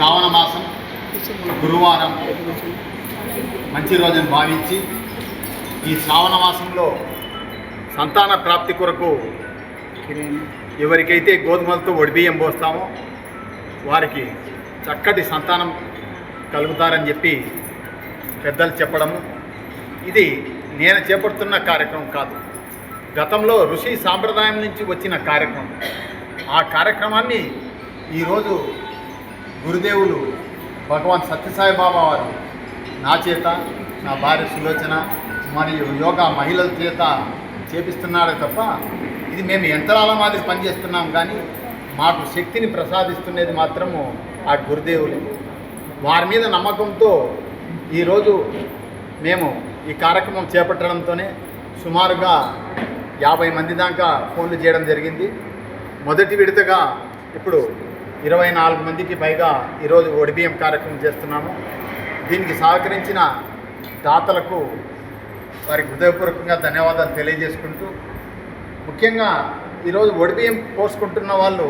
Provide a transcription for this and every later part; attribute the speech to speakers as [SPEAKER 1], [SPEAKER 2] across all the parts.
[SPEAKER 1] శ్రావణ మాసం గురువారం మంచి రోజును భావించి ఈ శ్రావణ మాసంలో సంతాన ప్రాప్తి కొరకు ఎవరికైతే గోధుమలతో ఒడిబియ్యం పోస్తామో వారికి చక్కటి సంతానం కలుగుతారని చెప్పి పెద్దలు చెప్పడము. ఇది నేను చేపడుతున్న కార్యక్రమం కాదు. గతంలో ఋషి సాంప్రదాయం నుంచి వచ్చిన కార్యక్రమం. ఆ కార్యక్రమాన్ని ఈరోజు గురుదేవులు భగవాన్ సత్యసాయి బాబా వారు. నా చేత నా భార్య సులోచన మరియు యోగా మహిళల చేత చేపిస్తున్నాడే తప్ప ఇది మేము యంత్రాల మాదిరి పనిచేస్తున్నాం కానీ మాకు శక్తిని ప్రసాదిస్తున్నది మాత్రము ఆ గురుదేవులే. వారి మీద నమ్మకంతో ఈరోజు మేము ఈ కార్యక్రమం చేపట్టడంతోనే సుమారుగా యాభై మంది దాకా ఫోన్లు చేయడం జరిగింది. మొదటి విడతగా ఇప్పుడు ఇరవై నాలుగు మందికి పైగా ఈరోజు ఒడిబిఎం కార్యక్రమం చేస్తున్నాము. దీనికి సహకరించిన దాతలకు వారికి హృదయపూర్వకంగా ధన్యవాదాలు తెలియజేసుకుంటూ ముఖ్యంగా ఈరోజు ఒడిబిఎం కోసుకుంటున్న వాళ్ళు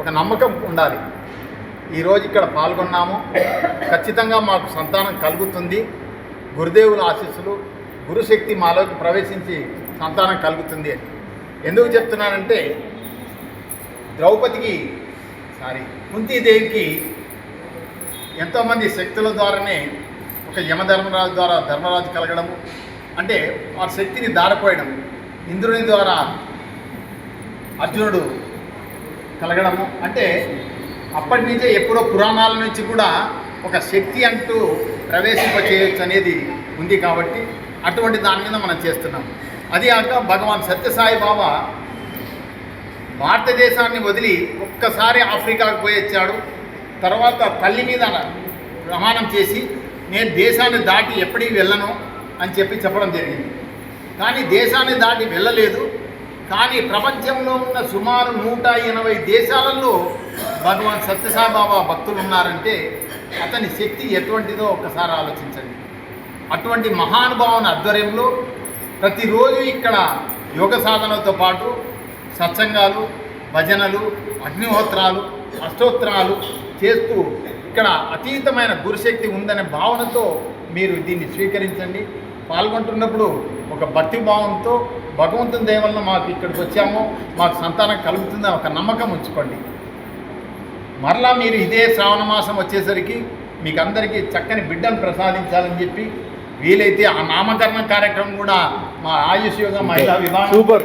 [SPEAKER 1] ఒక నమ్మకం ఉండాలి. ఈరోజు ఇక్కడ పాల్గొన్నాము. ఖచ్చితంగా మాకు సంతానం కలుగుతుంది. గురుదేవుల ఆశీస్సులు గురుశక్తి మాలోకి ప్రవేశించి సంతానం కలుగుతుంది అని. ఎందుకు చెప్తున్నానంటే ద్రౌపదికి సారీ కుంతీదేవికి ఎంతోమంది శక్తుల ద్వారానే ఒక యమధర్మరాజు ద్వారా ధర్మరాజు కలగడము అంటే ఆ శక్తిని దారిపోయడం ఇంద్రుని ద్వారా అర్జునుడు కలగడము. అంటే అప్పటి నుంచే ఎప్పుడో పురాణాల నుంచి కూడా ఒక శక్తి అంటూ ప్రవేశింపచేయచ్చు అనేది ఉంది కాబట్టి అటువంటి దాని మీద మనం చేస్తున్నాం. అది కాక భగవాన్ సత్యసాయి బాబా భారతదేశాన్ని వదిలి ఒక్కసారి ఆఫ్రికాకు పోయి వచ్చాడు. తర్వాత తల్లి మీద ప్రమాణం చేసి నేను దేశాన్ని దాటి ఎప్పటికీ వెళ్ళను అని చెప్పి చెప్పడం జరిగింది. కానీ దేశాన్ని దాటి వెళ్ళలేదు. కానీ ప్రపంచంలో ఉన్న సుమారు నూట ఎనభై దేశాలలో భగవాన్ సత్యసాయిబాబా భక్తులు ఉన్నారంటే అతని శక్తి ఎటువంటిదో ఒక్కసారి ఆలోచించండి. అటువంటి మహానుభావుని ఆధ్వర్యంలో ప్రతిరోజు ఇక్కడ యోగ సాధనతో పాటు సత్సంగాలు భజనలు అగ్నిహోత్రాలు అష్టోత్తరాలు చేస్తూ ఇక్కడ అతీతమైన గురుశక్తి ఉందనే భావనతో మీరు దీన్ని స్వీకరించండి. పాల్గొంటున్నప్పుడు ఒక భక్తి భావంతో భగవంతుని దయ వలన మాకు ఇక్కడికి వచ్చామో. మాకు సంతానం కలుగుతుందని ఒక నమ్మకం ఉంచుకోండి. మరలా మీరు ఇదే శ్రావణ మాసం వచ్చేసరికి మీకు అందరికీ చక్కని బిడ్డను ప్రసాదించాలని చెప్పి వీలైతే ఆ నామకరణ కార్యక్రమం కూడా మా ఆయుష్ యోగ మహిళా విభాగం
[SPEAKER 2] సూపర్.